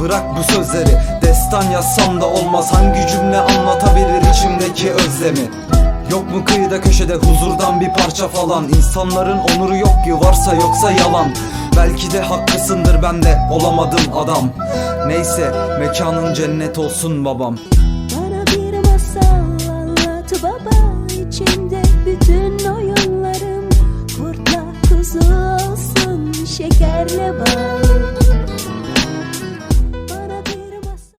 Bırak bu sözleri. Destan yazsam da olmaz. Hangi cümle anlatabilir içimdeki özlemi? Yok mu kıyıda köşede huzurdan bir parça falan? İnsanların onuru yok ki varsa yoksa yalan. Belki de haklısındır ben de olamadım adam. Neyse mekanın cennet olsun babam. Bana bir masal anlat baba. İçinde bütün oyunlarım. Kurtla kuzu olsun şekerle bal